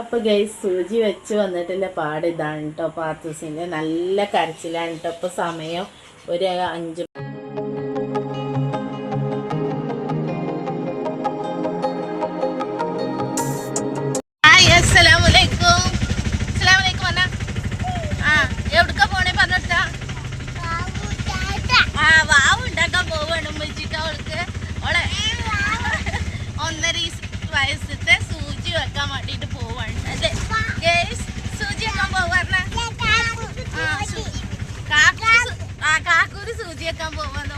അപ്പൊ ഗൈസ് സൂചി വെച്ച് വന്നിട്ടില്ല പാടിതാണ് കേട്ടോ പാത്തൂസിന്റെ നല്ല കരച്ചിലാണ് കേട്ടോ ഇപ്പൊ സമയം ഒരു അഞ്ച്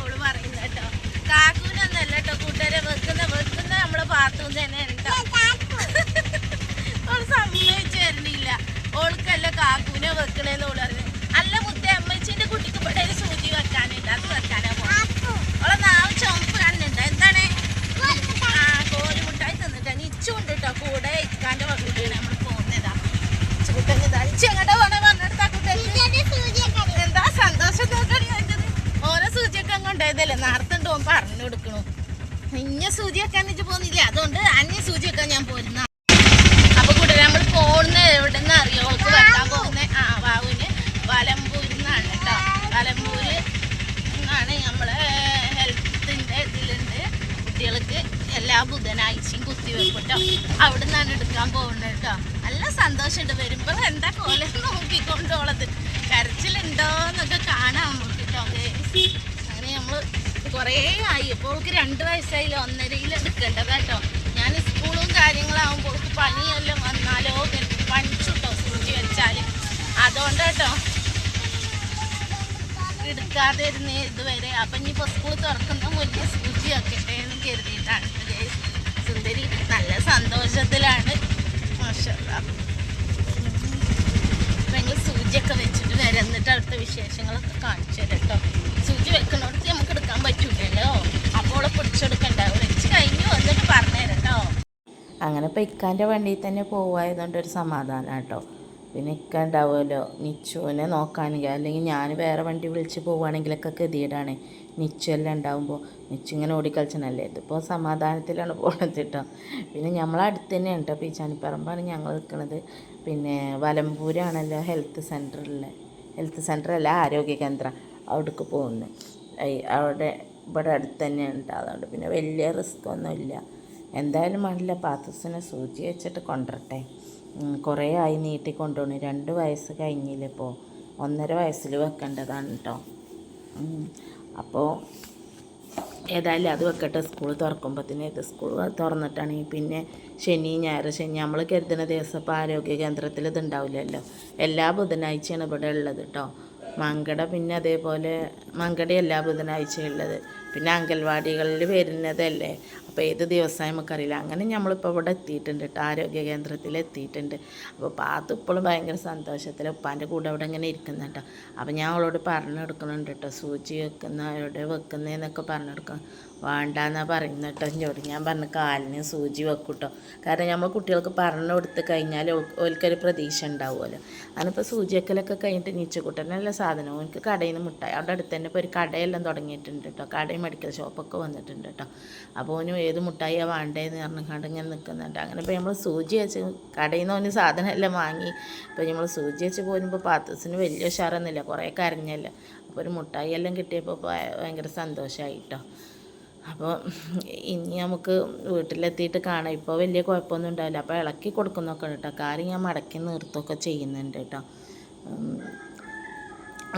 ഓൾ പറയുന്നത് കേട്ടോ. കാക്കൂനൊന്നല്ല കേട്ടോ കൂട്ടുകാരെ വെക്കുന്ന വെക്കുന്ന നമ്മളെ പാത്തൂന്ന് തന്നെ കേട്ടോ ഓൾ സമ്മതിച്ചു തരണില്ല ഓൾക്കല്ല കാക്കൂനെ വെക്കണേന്ന് ഓൾ പറഞ്ഞു അല്ല മുത്തേ അമ്മച്ചിന്റെ കുട്ടിക്ക് ഇവിടെ ഒരു സൂചി വെക്കാനുണ്ട് അത് വെക്കാനാ പോണെ. ഓളെ നാവ് ചുമപ്പ് കണ്ണുണ്ട് എന്താണ് ആ കോഴിമുട്ടായി തിന്നിട്ടാ നിച്ചുണ്ട് കേട്ടോ കൂടെ ഇക്കാന്റെ വകുപ്പിയാണ് നമ്മൾ പോകുന്നതാ ചൂട്ടഞ്ഞതാ ഇച്ചു എങ്ങോട്ടാ പോണേ പറഞ്ഞെടുത്താ കുട്ടികൾക്ക് എന്താ സന്തോഷം നോക്കണി വെച്ചത് ഓരോ സൂചിയൊക്കെ കൊണ്ടുപോയതല്ലേ നേരത്തെ ഉണ്ട് ഓൻ പറഞ്ഞു കൊടുക്കണു ഇഞ്ഞ സൂചി വെക്കാൻ വെച്ച് പോകുന്നില്ല അതുകൊണ്ട് അന്യ സൂചി വെക്കാൻ ഞാൻ പോരുന്ന. അപ്പൊ കൂടെ നമ്മൾ പോകുന്ന എവിടെ അറിയോ? ഓൾക്ക് വെക്കാൻ പോകുന്ന ആ വാവുവിന് വലമ്പൂരിന്നാണ് കേട്ടോ. വലമ്പൂര് ആണ് നമ്മളെ ഹെൽത്തിന്റെ ഇതിലുണ്ട്. കുട്ടികൾക്ക് എല്ലാ ബുധനാഴ്ചയും കുത്തിവെക്കും കേട്ടോ അവിടെ നിന്നാണ് എടുക്കാൻ പോകുന്നത് കേട്ടോ. നല്ല സന്തോഷമുണ്ട്. വരുമ്പോൾ എന്താ കോലം നോക്കിക്കൊണ്ടോളത്. കരച്ചിലുണ്ടോ എന്നൊക്കെ കാണാം നമുക്ക് കേട്ടോ അങ്ങനെ നമ്മൾ കുറേ ആയി. ഇപ്പോൾ അവൾക്ക് രണ്ട് വയസ്സായില്ല ഒന്നരയിൽ എടുക്കേണ്ടത് കേട്ടോ. ഞാൻ സ്കൂളും കാര്യങ്ങളാവുമ്പോൾ അവൾക്ക് പണിയെല്ലാം വന്നാലോ പണിച്ചുട്ടോ സൂചി വെച്ചാൽ അതുകൊണ്ട് കേട്ടോ എടുക്കാതെ ഇരുന്ന് ഇതുവരെ. അപ്പം ഇനിയിപ്പോൾ സ്കൂൾ തുറക്കുന്ന മുന്നേ സൂചി ആക്കട്ടെ എന്ന് കരുതിയിട്ടാണ്. സുന്ദരി നല്ല സന്തോഷത്തിലാണ്. ഞങ്ങൾ സൂചിയൊക്കെ വെച്ചിട്ട് വരാം. എന്നിട്ട് അടുത്ത വിശേഷങ്ങളൊക്കെ കാണിച്ചു തരാം കേട്ടോ സൂചി വെക്കണോടത്ത് നമുക്ക് എടുക്കാൻ പറ്റൂലല്ലോ അപ്പോൾ പിടിച്ചെടുക്കണ്ട വെച്ച് കഴിഞ്ഞു എന്നിട്ട് പറഞ്ഞുതരാം കേട്ടോ ഇപ്പം ഇക്കാന്റെ വണ്ടിയിൽ തന്നെ പോവായതുകൊണ്ട് ഒരു സമാധാനം കേട്ടോ പിന്നെ ഇക്ക ഉണ്ടാവുമല്ലോ. നിച്ചുവിനെ നോക്കാനെങ്കിൽ അല്ലെങ്കിൽ ഞാൻ വേറെ വണ്ടി വിളിച്ച് പോവുകയാണെങ്കിലൊക്കെ ഗതിയിടാണ് നിച്ചു എല്ലാം ഉണ്ടാവുമ്പോൾ നിച്ചു ഇങ്ങനെ ഓടിക്കളിച്ചനല്ലേ ഇതിപ്പോൾ സമാധാനത്തിലാണ് പോണത് കേട്ടോ. പിന്നെ നമ്മൾ അടുത്ത് തന്നെയാണ് കേട്ടോ പീച്ചാനിപ്പറമ്പാണ് ഞങ്ങൾ നിൽക്കുന്നത് പിന്നെ വലമ്പൂരാണല്ലോ ഹെൽത്ത് സെന്ററിലെ ഹെൽത്ത് സെന്റർ അല്ല ആരോഗ്യ കേന്ദ്രം. അവിടേക്ക് പോകുന്നത്. അവിടെ ഇവിടെ അടുത്ത് ഉണ്ട് അതുകൊണ്ട് പിന്നെ വലിയ റിസ്ക് ഒന്നുമില്ല. എന്തായാലും വേണ്ടില്ല പാത്തസിനെ സൂചി വെച്ചിട്ട് കൊണ്ടുവരട്ടെ. കുറേ ആയി നീട്ടി കൊണ്ടുപോണു രണ്ട് വയസ്സ് കഴിഞ്ഞില്ല ഇപ്പോൾ ഒന്നര വയസ്സിൽ വെക്കേണ്ടതാണ് കേട്ടോ അപ്പോൾ ഏതായാലും അത് വെക്കട്ടെ. സ്കൂൾ തുറക്കുമ്പോഴത്തേന് ഇത് സ്കൂൾ തുറന്നിട്ടാണെങ്കിൽ പിന്നെ ശനി ഞായർ ശനി. നമ്മൾ കരുതുന്ന ദിവസം ഇപ്പോൾ ആരോഗ്യ കേന്ദ്രത്തിൽ ഇത് ഉണ്ടാവില്ലല്ലോ എല്ലാ ബുധനാഴ്ചയാണ് ഇവിടെ ഉള്ളത് കേട്ടോ മങ്കട പിന്നെ അതേപോലെ മങ്കട എല്ലാ ബുധനാഴ്ചയും ഉള്ളത്. പിന്നെ അംഗൻവാടികളിൽ വരുന്നതല്ലേ അപ്പോൾ ഏത് ദിവസമായി നമുക്കറിയില്ല. അങ്ങനെ നമ്മളിപ്പോൾ ഇവിടെ എത്തിയിട്ടുണ്ട് കേട്ടോ ആരോഗ്യ കേന്ദ്രത്തിൽ എത്തിയിട്ടുണ്ട്. അപ്പോൾ പാത്ത് ഇപ്പോഴും ഭയങ്കര സന്തോഷത്തിൽ ഉപ്പാന്റെ കൂടെ അവിടെ ഇങ്ങനെ ഇരിക്കുന്നു കേട്ടോ അപ്പോൾ ഞാൻ അവളോട് പറഞ്ഞു കേട്ടോ സൂചി വെക്കുന്ന എവിടെ വെക്കുന്നതെന്നൊക്കെ പറഞ്ഞു കൊടുക്കണം വേണ്ടാന്നാ പറയുന്നത് കേട്ടോ എന്നോട് ഞാൻ പറഞ്ഞു കാലിന് സൂചി വെക്കും കേട്ടോ കാരണം നമ്മൾ കുട്ടികൾക്ക് പറഞ്ഞു കൊടുത്ത് കഴിഞ്ഞാൽ ഓൽക്കൊരു പ്രതീക്ഷ ഉണ്ടാവുമല്ലോ. അതിനിപ്പോൾ സൂചി വെക്കലൊക്കെ കഴിഞ്ഞിട്ട് നീച്ചക്കുട്ടനല്ല സാധനവും എനിക്ക് കടയിൽ നിന്ന് മുട്ടായി. അവിടെ അടുത്ത് തന്നെ ഇപ്പോൾ ഒരു കടയെല്ലാം തുടങ്ങിയിട്ടുണ്ട് കേട്ടോ കടയും മെഡിക്കൽ ഷോപ്പൊക്കെ വന്നിട്ടുണ്ട് കേട്ടോ അപ്പോൾ ഓന് ഏത് മുട്ടായിയാണ് വേണ്ടതെന്ന് പറഞ്ഞുകൊണ്ട് ഇങ്ങനെ നിൽക്കുന്നുണ്ട് അങ്ങനെ ഇപ്പോൾ നമ്മൾ സൂചി വെച്ച് കടയിൽ നിന്ന് ഓന് സാധനമെല്ലാം വാങ്ങി. ഇപ്പോൾ നമ്മൾ സൂചി വെച്ച് പോരുമ്പോൾ പാത്രത്തിന് വലിയ ഉഷാറൊന്നുമില്ല. കുറേ കരഞ്ഞല്ലോ. അപ്പോൾ ഒരു മുട്ടായി എല്ലാം കിട്ടിയപ്പോൾ ഭയങ്കര സന്തോഷമായി കേട്ടോ അപ്പോൾ ഇനി നമുക്ക് വീട്ടിലെത്തിയിട്ട് കാണാം. ഇപ്പോൾ വലിയ കുഴപ്പമൊന്നും ഉണ്ടാവില്ല. അപ്പോൾ ഇളക്കി കൊടുക്കുന്നൊക്കെ കേട്ടോ കാര്യം ഞാൻ മടക്കി നിർത്തുകയൊക്കെ ചെയ്യുന്നുണ്ട് കേട്ടോ.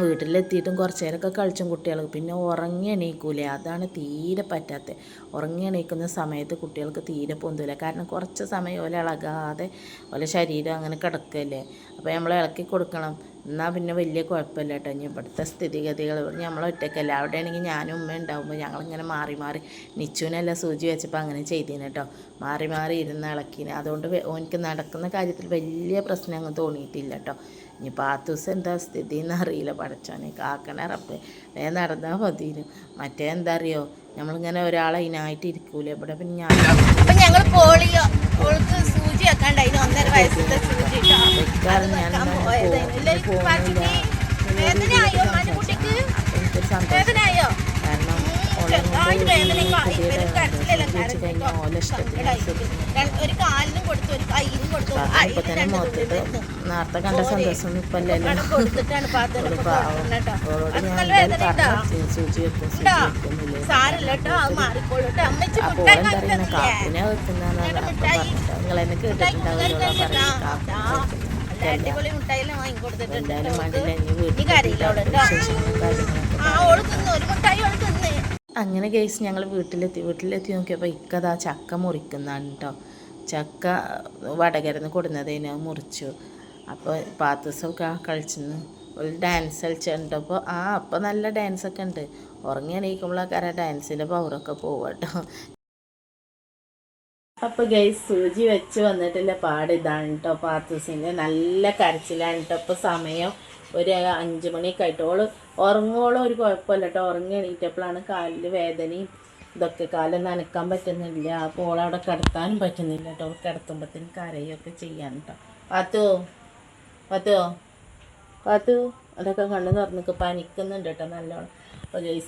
വീട്ടിലെത്തിയിട്ടും കുറച്ച് നേരമൊക്കെ കളിച്ചും കുട്ടികൾക്ക്. പിന്നെ ഉറങ്ങി എണീക്കൂലേ? അതാണ് തീരെ പറ്റാത്തത് ഉറങ്ങി എണീക്കുന്ന സമയത്ത് കുട്ടികൾക്ക് തീരെ പൊന്തൂല. കാരണം കുറച്ച് സമയം ഓല ഇളകാതെ ഓലെ ശരീരം അങ്ങനെ കിടക്കല്ലേ? അപ്പോൾ നമ്മൾ ഇളക്കി കൊടുക്കണം. എന്നാൽ പിന്നെ വലിയ കുഴപ്പമില്ല കേട്ടോ ഇനി ഇവിടുത്തെ സ്ഥിതിഗതികൾ നമ്മൾ ഒറ്റയ്ക്കല്ല അവിടെ ആണെങ്കിൽ ഞാനും ഉമ്മ ഉണ്ടാകുമ്പോൾ ഞങ്ങളിങ്ങനെ മാറി മാറി നിച്ചുവിനെല്ലാം സൂചി വെച്ചപ്പോൾ അങ്ങനെ ചെയ്തീന് കേട്ടോ മാറി മാറി ഇരുന്ന് ഇളക്കിന്. അതുകൊണ്ട് ഓനിക്ക് നടക്കുന്ന കാര്യത്തിൽ വലിയ പ്രശ്നം അങ്ങ് തോന്നിയിട്ടില്ല കേട്ടോ ഇനി പാത്തൂസ് എന്താ സ്ഥിതി എന്ന് അറിയില്ല. പടച്ചോനെ കാക്കണ റബ്ബേ. വേ നടന്നാൽ മതിയിരുന്നു മറ്റേ എന്താ അറിയോ നമ്മളിങ്ങനെ ഒരാളെ ഇതിനായിട്ട് ഇരിക്കൂലെ. ഇവിടെ പിന്നെ ഞാൻ അപ്പൊ ഞങ്ങൾ പോളിയോ. ഓൾക്ക് സൂചി വെക്കാണ്ടായിരുന്നു ഒന്നര വയസ്സിന്റെ സൂചി. ഞാൻ പോകുന്നില്ല. എനിക്കൊരു സന്തോഷം വേദനയായോ കാരണം ചെറുതായിട്ട് വേദനയും ഇവരും കരച്ചിലെല്ലാം വെച്ച് കഴിഞ്ഞാൽ ഓല ഇഷ്ടത്തിന് രണ്ട്- ഒരു കാലിനും കൊടുത്തു ഒരു കയ്യിനും കൊടുത്തു. നേരത്തെ കണ്ട സന്തോഷം ഇപ്പൊ അത് സാരല്ല കേട്ടോ. മാറിക്കോളൂ കേട്ടോ. അമ്മച്ചി അടിപൊളി മുട്ടായിയെല്ലാം വാങ്ങി കൊടുത്തിട്ടുണ്ട് ഒരു മുട്ടായി ഓൾ തിന്ന്. അങ്ങനെ കേസ് ഞങ്ങൾ വീട്ടിലെത്തി. വീട്ടിലെത്തി നോക്കിയപ്പോൾ ഇക്കതാ ചക്ക മുറിക്കുന്നതാണ് കേട്ടോ ചക്ക വടകരന്ന് കൊടുന്നതിന് മുറിച്ചു. അപ്പോൾ പാത്തസൊക്കെ കളിച്ചെന്ന് ഒരു ഡാൻസ് കളിച്ചിട്ടുണ്ട്. അപ്പോൾ ആ അപ്പോൾ നല്ല ഡാൻസൊക്കെ ഉണ്ട്. ഉറങ്ങി എണീക്കുമ്പോഴൊക്കെ ഡാൻസിന്റെ പവറൊക്കെ പോവാട്ടോ അപ്പോൾ ഗൈസ് സൂചി വെച്ച് വന്നിട്ടില്ല. പാടിതാണ് കേട്ടോ പാത്തൂസിന്റെ നല്ല കരച്ചിലാണ് കേട്ടോ ഇപ്പോൾ സമയം ഒരു അഞ്ച് മണിയൊക്കെ ആയിട്ട് ഓൾ ഉറങ്ങോളം ഒരു കുഴപ്പമില്ല കേട്ടോ. ഉറങ്ങി എണീറ്റപ്പോഴാണ് കാലിൽ വേദനയും ഇതൊക്കെ കാലം നനക്കാൻ പറ്റുന്നില്ല. അപ്പോൾ അവിടെ കിടത്താനും പറ്റുന്നില്ല കേട്ടോ. കിടത്തുമ്പോഴത്തേന് കരയൊക്കെ ചെയ്യാൻ കേട്ടോ. പാത്തു പാത്തോ പാത്തു. അതൊക്കെ കണ്ണു തുറന്നിക്ക് പനിക്കുന്നുണ്ട് കേട്ടോ നല്ലോണം.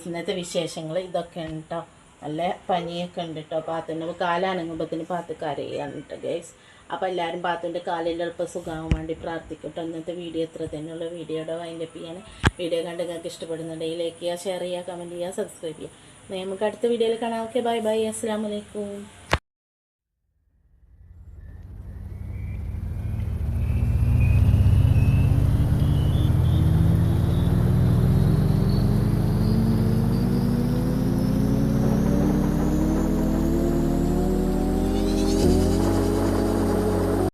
ഇന്നത്തെ വിശേഷങ്ങൾ ഇതൊക്കെയാണ് കേട്ടോ. നല്ല പനിയൊക്കെ ഉണ്ട് കേട്ടോ പാത്തുണ്ട് കാലാനങ്ങുമ്പത്തിന് പാത്ത് കരയാണ് കേട്ടോ ഗൈസ് അപ്പോൾ എല്ലാവരും പാത്തുന്റെ കാലിൽ എളുപ്പം സുഖമാകാൻ വേണ്ടി പ്രാർത്ഥിക്കട്ടെ ഇന്നത്തെ വീഡിയോ ഇത്ര തന്നെയുള്ള. വീഡിയോയുടെ വൈൻഡപ്പ് ചെയ്യാണ്. വീഡിയോ കണ്ട് നിങ്ങൾക്ക് ഇഷ്ടപ്പെടുന്നുണ്ടെങ്കിൽ ലൈക്ക് ചെയ്യുക ഷെയർ ചെയ്യുക കമന്റ് ചെയ്യുക സബ്സ്ക്രൈബ് ചെയ്യുക. നമുക്ക് അടുത്ത വീഡിയോയിൽ കാണാം. ഓക്കെ ബൈ ബൈ അസ്സാം വലൈക്കും